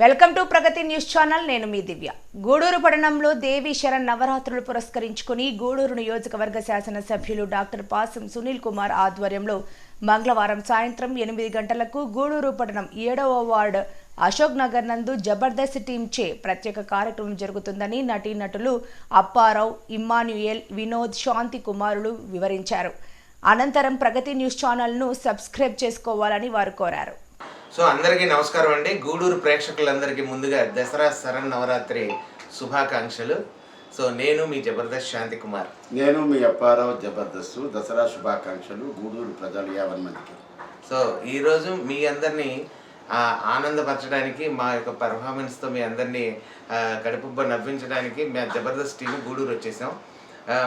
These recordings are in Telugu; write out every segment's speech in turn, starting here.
Welcome to Pragati news channel. నేను మీ దివ్య. గూడూరు పట్టణంలో దేవి శరణ్ నవరాత్రులు పురస్కరించుకుని గూడూరు నియోజకవర్గ శాసనసభ్యులు డాక్టర్ పాసం సునీల్ కుమార్ ఆధ్వర్యంలో మంగళవారం సాయంత్రం ఎనిమిది గంటలకు గూడూరు పట్టణం ఏడవ వార్డు అశోక్ నగర్ నందు జబర్దస్త్ టీంచే ప్రత్యేక కార్యక్రమం జరుగుతుందని నటీనటులు అప్పారావు ఇమ్మాన్యుయేల్ వినోద్ శాంతి కుమారులు వివరించారు. అనంతరం ప్రగతి న్యూస్ ఛానల్ను సబ్స్క్రైబ్ చేసుకోవాలని వారు కోరారు. సో అందరికీ నమస్కారం అండి. గూడూరు ప్రేక్షకులందరికీ ముందుగా దసరా శరణ్ నవరాత్రి శుభాకాంక్షలు. సో నేను మీ జబర్దస్త్ శాంతి కుమార్. నేను మీ అప్పారావు జబర్దస్త్. దసరా శుభాకాంక్షలు గూడూరు ప్రజలు యావన్ మందికి. సో ఈరోజు మీ అందరినీ ఆనందపరచడానికి మా యొక్క పర్ఫార్మెన్స్తో మీ అందరినీ కడుపుబ్బ నవ్వించడానికి మా జబర్దస్త్ టీం గూడూరు వచ్చేసాం.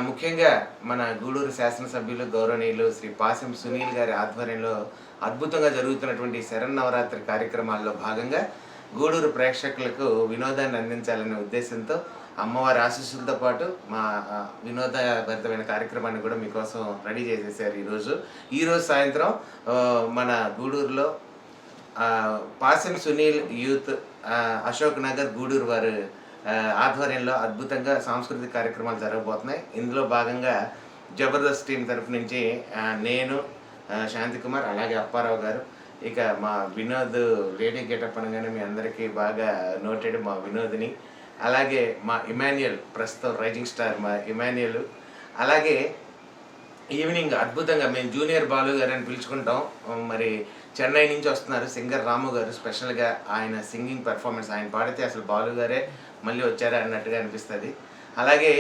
ముఖ్యంగా మన గూడూరు శాసనసభ్యులు గౌరవనీయులు శ్రీ పాసం సునీల్ గారి ఆధ్వర్యంలో అద్భుతంగా జరుగుతున్నటువంటి శరణ్ నవరాత్రి కార్యక్రమాల్లో భాగంగా గూడూరు ప్రేక్షకులకు వినోదాన్ని అందించాలనే ఉద్దేశంతో అమ్మవారి ఆశీస్సులతో పాటు మా వినోదభరితమైన కార్యక్రమాన్ని కూడా మీకోసం రెడీ చేసేసారు ఈరోజు. ఈరోజు సాయంత్రం మన గూడూరులో ఆ, పాసం సునీల్ యూత్ అశోక్ నగర్ గూడూరు వారు ఆధ్వర్యంలో అద్భుతంగా సాంస్కృతిక కార్యక్రమాలు జరగబోతున్నాయి. ఇందులో భాగంగా జబర్దస్త్ టీం తరఫు నుంచి నేను శాంతికుమార్ శాంతి కుమార్ అలాగే అప్పారావు గారు ఇక మా వినోద్ లేడీ గెటప్ అనగానే మీ అందరికీ బాగా నోటెడ్ మా వినోద్ని అలాగే మా ఇమాన్యుయల్ ప్రస్తుతం రైజింగ్ స్టార్ మా ఇమాన్యుయల్ అలాగే ఈవినింగ్ అద్భుతంగా మేము జూనియర్ బాలు గారు అని పిలుచుకుంటాం మరి చెన్నై నుంచి వస్తున్నారు సింగర్ రాము గారు. స్పెషల్గా ఆయన సింగింగ్ పెర్ఫార్మెన్స్ ఆయన పాడితే అసలు బాలు గారే మళ్ళీ వచ్చారా అన్నట్టుగా అనిపిస్తుంది. అలాగే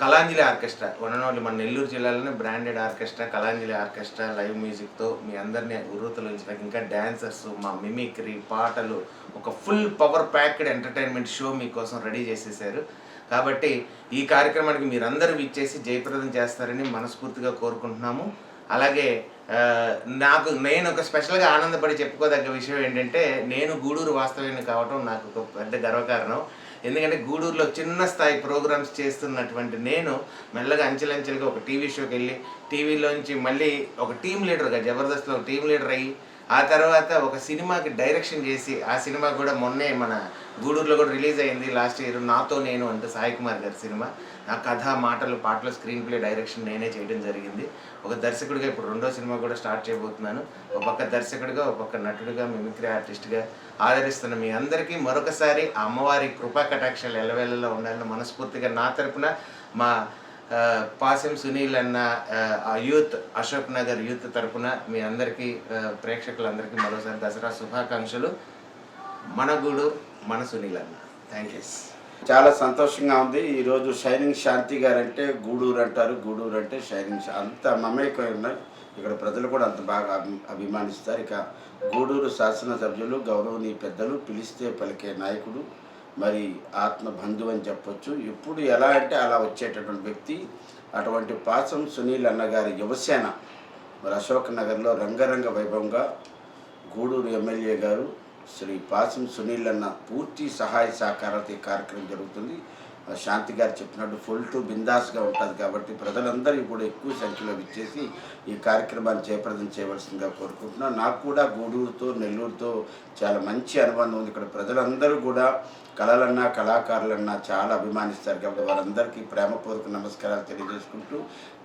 కళాంజలి ఆర్కెస్ట్రా వననోళ్ళు మన నెల్లూరు జిల్లాలోనే branded orchestra Kalanjali orchestra live మ్యూజిక్తో మీ అందరినీ ఉర్రూతలించడానికి ఇంకా డ్యాన్సర్స్ మా మిమిక్రీ పాటలు ఒక full power packed entertainment show మీకోసం రెడీ చేసేసారు. కాబట్టి ఈ కార్యక్రమానికి మీరందరూ ఇచ్చేసి జయప్రదం చేస్తారని మనస్ఫూర్తిగా కోరుకుంటున్నాము. అలాగే నాకు నేను ఒక స్పెషల్గా ఆనందపడి చెప్పుకోదగ్గ విషయం ఏంటంటే నేను గూడూరు వాస్తవ్యాన్ని కావటం నాకు ఒక పెద్ద గర్వకారణం. ఎందుకంటే గూడూరులో చిన్న స్థాయి ప్రోగ్రామ్స్ చేస్తున్నటువంటి నేను మెల్లగా అంచెలంచెలుగా ఒక టీవీ షోకి వెళ్ళి టీవీలోంచి మళ్ళీ ఒక టీం లీడర్గా జబర్దస్త్లో ఒక టీం లీడర్ అయ్యి ఆ తర్వాత ఒక సినిమాకి డైరెక్షన్ చేసి ఆ సినిమా కూడా మొన్నే మన గూడూరులో కూడా రిలీజ్ అయింది. లాస్ట్ ఇయర్ నాతో నేను అంటే సాయి కుమార్ గారి సినిమా. ఆ కథ మాటలు పాటలు స్క్రీన్ ప్లే డైరెక్షన్ నేనే చేయడం జరిగింది. ఒక దర్శకుడిగా ఇప్పుడు రెండో సినిమా కూడా స్టార్ట్ చేయబోతున్నాను. ఒక పక్క దర్శకుడిగా ఒక పక్క నటుడిగా మిమిక్రీ ఆర్టిస్ట్గా ఆదరిస్తున్న మీ అందరికీ మరొకసారి అమ్మవారి కృపా కటాక్షాలు ఎల్లవేళలో ఉండాలని మనస్ఫూర్తిగా నా తరపున మా పాసెం సునీల్ అన్న ఆ, యూత్ అశోక్ నగర్ యూత్ తరపున మీ అందరికీ ప్రేక్షకులందరికీ మరోసారి దసరా శుభాకాంక్షలు. మన గూడు మన సునీల్ అన్న. థ్యాంక్ యూ చాలా సంతోషంగా ఉంది. ఈరోజు షైనింగ్ శాంతి గారు అంటే గూడూరు అంటారు. గూడూరు అంటే షైనింగ్ అంత మమేకమై ఉన్నారు. ఇక్కడ ప్రజలు కూడా అంత బాగా అభి- అభిమానిస్తారు. ఇక గూడూరు శాసనసభ్యులు గౌరవనీయ పెద్దలు పిలిస్తే పలికే నాయకుడు మరి ఆత్మ బంధువు అని చెప్పొచ్చు. ఎప్పుడు ఎలా అంటే అలా వచ్చేటటువంటి వ్యక్తి అటువంటి పాసం సునీల్ అన్నగారి యువసేన మరి అశోక్ నగర్లో రంగరంగ వైభవంగా గూడూరు ఎమ్మెల్యే గారు శ్రీ పాసం సునీల్ అన్న పూర్తి సహాయ సహకారాలతో ఈ కార్యక్రమం జరుగుతుంది. శాంతి గారు చెప్పినట్టు ఫుల్ టు బిందాస్గా ఉంటుంది కాబట్టి ప్రజలందరూ కూడా ఎక్కువ సంఖ్యలో విచ్చేసి ఈ కార్యక్రమాన్ని చేప్రదం చేయవలసిందిగా కోరుకుంటున్నాను. నాకు కూడా గూడూరుతో నెల్లూరుతో చాలా మంచి అనుబంధం ఉంది. ఇక్కడ ప్రజలందరూ కూడా కళలన్నా కళాకారులన్నా చాలా అభిమానిస్తారు కాబట్టి వారందరికీ ప్రేమపూర్వక నమస్కారాలు తెలియజేసుకుంటూ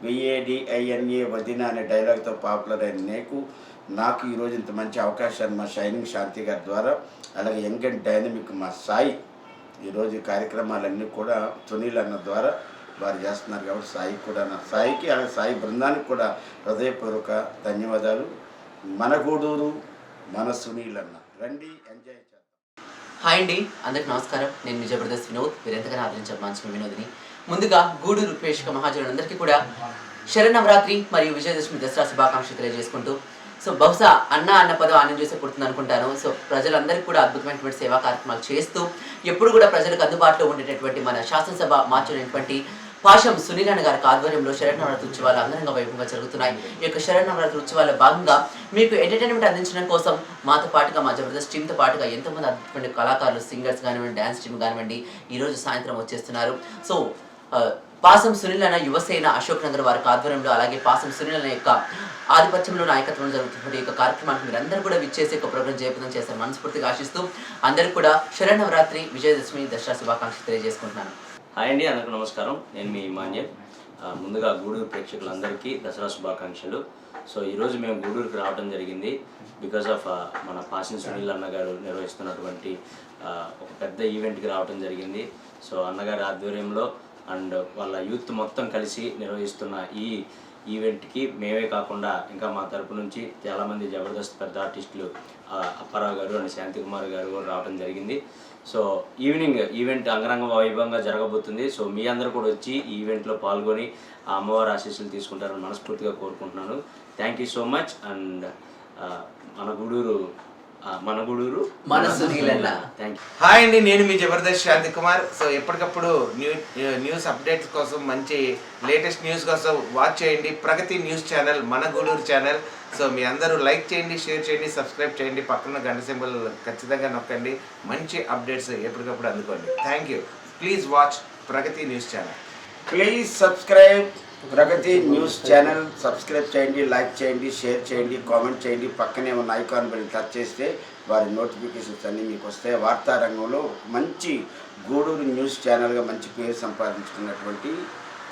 విఏడిఐఎన్ఏ వదిన అనే డైలాగ్తో పాపులర్ అయిన నేకు నాకు ఈరోజు ఇంత మంచి అవకాశాన్ని మా షైనింగ్ శాంతి గారి ద్వారా అలాగే యంగ్ అండ్ డైనమిక్ మా సాయి ఈరోజు కార్యక్రమాలన్నీ కూడా సునీల్ అన్న ద్వారా వారు చేస్తున్నారు కాబట్టి సాయికి కూడా నా సాయికి అలాగే సాయి బృందానికి కూడా హృదయపూర్వక ధన్యవాదాలు. మన గూడూరు మన సునీల్ అన్న. రండి ఎంజాయ్ చేద్దాం. హాయ్ అండి అందరికి నమస్కారం. నేను మీ జబర్దస్త్ వినోద్. మీరు ఎంతగానో ఆదరించారు మంచి వినోద్ని. ముందుగా గూడూరు ప్రేక్షక మహాజనులందరికీ కూడా శరన్నవరాత్రి మరియు విజయదశమి దసరా శుభాకాంక్షలు తెలియజేసుకుంటూ సో బహుశా అన్న అన్న పదం ఆనందం చేసే పుడుతుంది అనుకుంటాను. సో ప్రజలందరికీ కూడా అద్భుతమైనటువంటి సేవా కార్యక్రమాలు చేస్తూ ఎప్పుడు కూడా ప్రజలకు అందుబాటులో ఉండేటటువంటి మన శాసనసభ మార్చినటువంటి పాశం సునీలన్న గారికి ఆధ్వర్యంలో శరణవరాత్రి ఉత్సవాలు అంగరంగ వైభవంగా జరుగుతున్నాయి. ఈ యొక్క శరణవరాత్రి ఉత్సవాల భాగంగా మీకు ఎంటర్టైన్మెంట్ అందించడం కోసం మాతో పాటుగా మా జబర్దస్త్ టీంతో పాటుగా ఎంతోమంది అద్భుతమైన కళాకారులు సింగర్స్ కానివ్వండి డ్యాన్స్ టీమ్ కానివ్వండి ఈరోజు సాయంత్రం వచ్చేస్తున్నారు. సో పాసం సునీల్ అన్న యువసేన అశోక్ నగర్ వారి ఆధ్వర్యంలో అలాగే పాసం సునీల్ అన్న యొక్క ఆధిపత్యంలో నాయకత్వం జరుగుతున్న ఈ యొక్క కార్యక్రమానికి మీరు అందరూ కూడా విచ్చేసి ఒక ప్రోగ్రాం జయప్రదం చేస్తారు మనస్ఫూర్తిగా ఆశిస్తూ అందరికీ కూడా శరణవరాత్రి విజయదశమి దసరా శుభాకాంక్షలు తెలియజేసుకుంటున్నాను. హాయ్ అండి అందరికీ నమస్కారం. నేను మీ మాన్యం. ముందుగా గూడూరు ప్రేక్షకులందరికీ దసరా శుభాకాంక్షలు. సో ఈరోజు మేము గూడూరుకి రావడం జరిగింది. బికాస్ ఆఫ్ మన పాసిన్ సునీల్ అన్నగారు నిర్వహిస్తున్నటువంటి ఒక పెద్ద ఈవెంట్కి రావడం జరిగింది. సో అన్నగారి ఆధ్వర్యంలో అండ్ వాళ్ళ యూత్ మొత్తం కలిసి నిర్వహిస్తున్న ఈ ఈవెంట్కి మేమే కాకుండా ఇంకా మా తరపు నుంచి చాలామంది జబర్దస్త్ పెద్ద ఆర్టిస్టులు అప్పారావు గారు అండ్ శాంతి కుమార్ గారు కూడా రావడం జరిగింది. సో ఈవినింగ్ ఈవెంట్ అంగరంగ వైభవంగా జరగబోతుంది. సో మీ అందరూ కూడా వచ్చి ఈ ఈవెంట్లో పాల్గొని ఆ అమ్మవారి ఆశీస్సులు తీసుకుంటారని మనస్ఫూర్తిగా కోరుకుంటున్నాను. Thank you so much and మన గూడూరు మన గూడూరు. మన సునీల్ అన్న థ్యాంక్ యూ హాయ్ అండి నేను మీ జబర్దస్త్ శాంతి కుమార్. సో ఎప్పటికప్పుడు న్యూ న్యూస్ అప్డేట్స్ కోసం మంచి లేటెస్ట్ న్యూస్ కోసం వాచ్ చేయండి. ప్రగతి న్యూస్ ఛానల్ మన గూడూరు ఛానల్. సో మీ అందరూ లైక్ చేయండి షేర్ చేయండి సబ్స్క్రైబ్ చేయండి. పక్కన గంట సింబల్ ఖచ్చితంగా నొక్కండి. మంచి అప్డేట్స్ ఎప్పటికప్పుడు అందుకోండి. Thank you please watch Pragati news channel. Please subscribe Pragati news channel subscribe చేయండి లైక్ చేయండి షేర్ చేయండి కామెంట్ చేయండి. పక్కనే ఉన్న ఐకాన్ బిల్ టచ్ చేస్తే వారి నోటిఫికేషన్స్ అన్నీ మీకు వస్తాయి. వార్తా రంగంలో మంచి గూడూరు న్యూస్ ఛానల్గా మంచి పేరు సంపాదించుకున్నటువంటి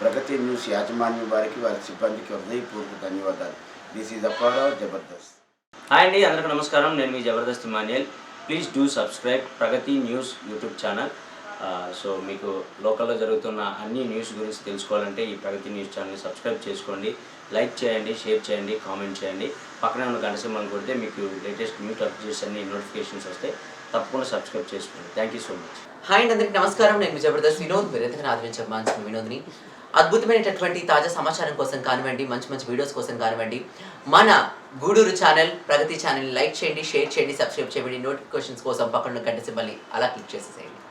ప్రగతి న్యూస్ యాజమాన్యం వారికి వారి సిబ్బందికి హృదయపూర్వక ధన్యవాదాలు. This is Apara Jabardasth hi అండి అందరికీ నమస్కారం. నేను మీ Jabardasth Manuel please do subscribe Pragati news YouTube channel. So మీకు లోకల్లో జరుగుతున్న అన్ని న్యూస్ గురించి తెలుసుకోవాలంటే ఈ ప్రగతి న్యూస్ ఛానల్ని సబ్స్క్రైబ్ చేసుకోండి లైక్ చేయండి షేర్ చేయండి కామెంట్ చేయండి. పక్కనే ఉన్న గంట సింబల్ కొడితే మీకు లేటెస్ట్ న్యూస్ అప్డేట్స్ అన్ని నోటిఫికేషన్స్ వస్తాయి. తప్పకుండా సబ్స్క్రైబ్ చేసుకోండి. Thank you so much hi అండి అందరికి నమస్కారం. నేను జబర్దస్త్ వినోద్ మీరు ఎంతగానో ఆదరించే వినోద్ని. అద్భుతమైనటువంటి తాజా సమాచారం కోసం కానివ్వండి మంచి మంచి వీడియోస్ కోసం కానివ్వండి మన Gudur channel Pragati channel like చేయండి షేర్ చేయండి సబ్స్క్రైబ్ చేయండి నోటిఫికేషన్స్ కోసం పక్కన గంట సింబల్ని అలా క్లిక్ చేసేసేయండి.